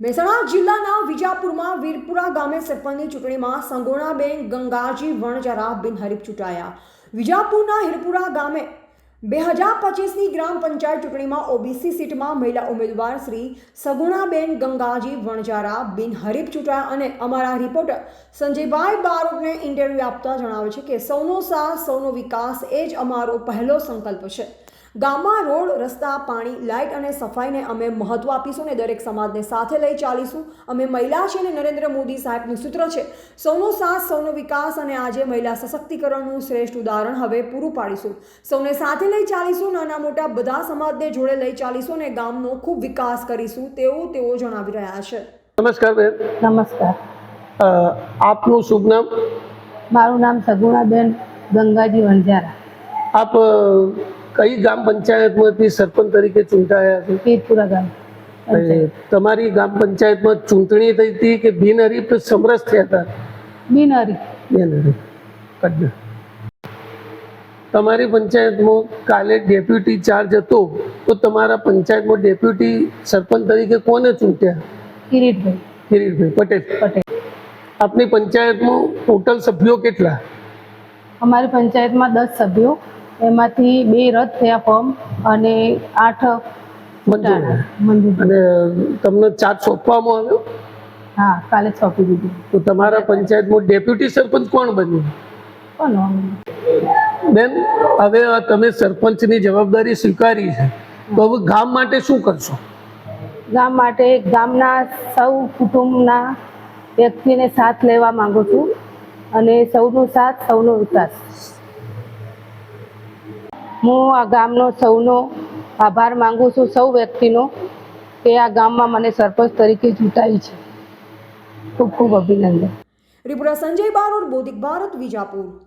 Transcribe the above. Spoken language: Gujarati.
મહેસાણા જિલ્લાના વિજાપુરમાં વીરપુરા ગામે સરપંચની ચૂંટણીમાં સંગોણાબેન ગંગાજી વણજારા બિનહરીફ ચૂંટાયા. વિજાપુરના હિરપુરા ગામે બે હજાર પચીસની ગ્રામ પંચાયત ચૂંટણીમાં ઓબીસી સીટમાં મહિલા ઉમેદવાર શ્રી સગુણાબેન ગંગાજી વણજારા બિનહરીફ ચૂંટાયા અને અમારા રિપોર્ટર સંજયભાઈ બારોટને ઇન્ટરવ્યૂ આપતા જણાવે છે કે સૌનો સાથ, સૌનો વિકાસ એ જ અમારો પહેલો સંકલ્પ છે. ગામમાં રોડ રસ્તા પાણી લાઇટ અને સફાઈને અમે મહત્વ આપીશું ને દરેક સમાજને સાથે લઈ ચાલીશું. અમે મહિલા છીએ અને નરેન્દ્ર મોદી સાહેબનું સૂત્ર છે. સૌનો સાથ સૌનો વિકાસ અને આજે મહિલા સશક્તિકરણનું શ્રેષ્ઠ ઉદાહરણ હવે પૂરું પાડીશું. સૌને સાથે લઈ ચાલીશું નાના મોટા બધા સમાજને જોડે લઈ ચાલીશું અને ગામનો ખૂબ વિકાસ કરીશું તેવું તેઓ જણાવી રહ્યા છે. નમસ્કાર બેન. નમસ્કાર. આપનું શુભ નામ? મારું નામ સગુણાબેન ગંગાજી વંજારા આપ કઈ ગામ પંચાયતમાંથી સરપંચ તરીકે ચૂંટાયા પીરપુરા ગામ. તમારી ગામ પંચાયતમાં ચૂંટણી થઈ હતી કે બિનહરીફ સમરસ થયા હતા? બિનહરીફ. બિનહરીફ. તમારી પંચાયતમાં કાલે ડેપ્યુટી ચાર્જ હતો તો તમારા પંચાયતમાં ડેપ્યુટી સરપંચ તરીકે કોને ચૂંટ્યા? કિરીટભાઈ. કિરીટભાઈ પટેલ. પટેલ. આપની પંચાયતમાં ટોટલ સભ્યો કેટલા? અમારી પંચાયતમાં દસ સભ્યો. એમાંથી બે રદ થયા ફોર્મ અને આઠ અને તમને ચાર્જ સોંપવામાં આવ્યો? હા કાલે સોંપી દીધું. તો તમારા પંચાયતમાં ડેપ્યુટી સરપંચ કોણ બન્યું? બેન હવે તમે સરપંચની જવાબદારી સ્વીકારી છે. તો હવે ગામ માટે શું કરશો? ગામ માટે ગામના સૌ કુટુંબના વ્યક્તિને સાથ લેવા માંગુ છું અને સૌનો સાથ સૌનો વિકાસ. હું આ ગામનો સૌનો આભાર માંગુ છું સૌ વ્યક્તિનો કે આ ગામમાં મને સરપંચ તરીકે ચૂંટાઈ છે. ખૂબ ખૂબ અભિનંદન. ત્રિપુરા સંજય બારોડ બોધિક ભારત, વિજાપુર.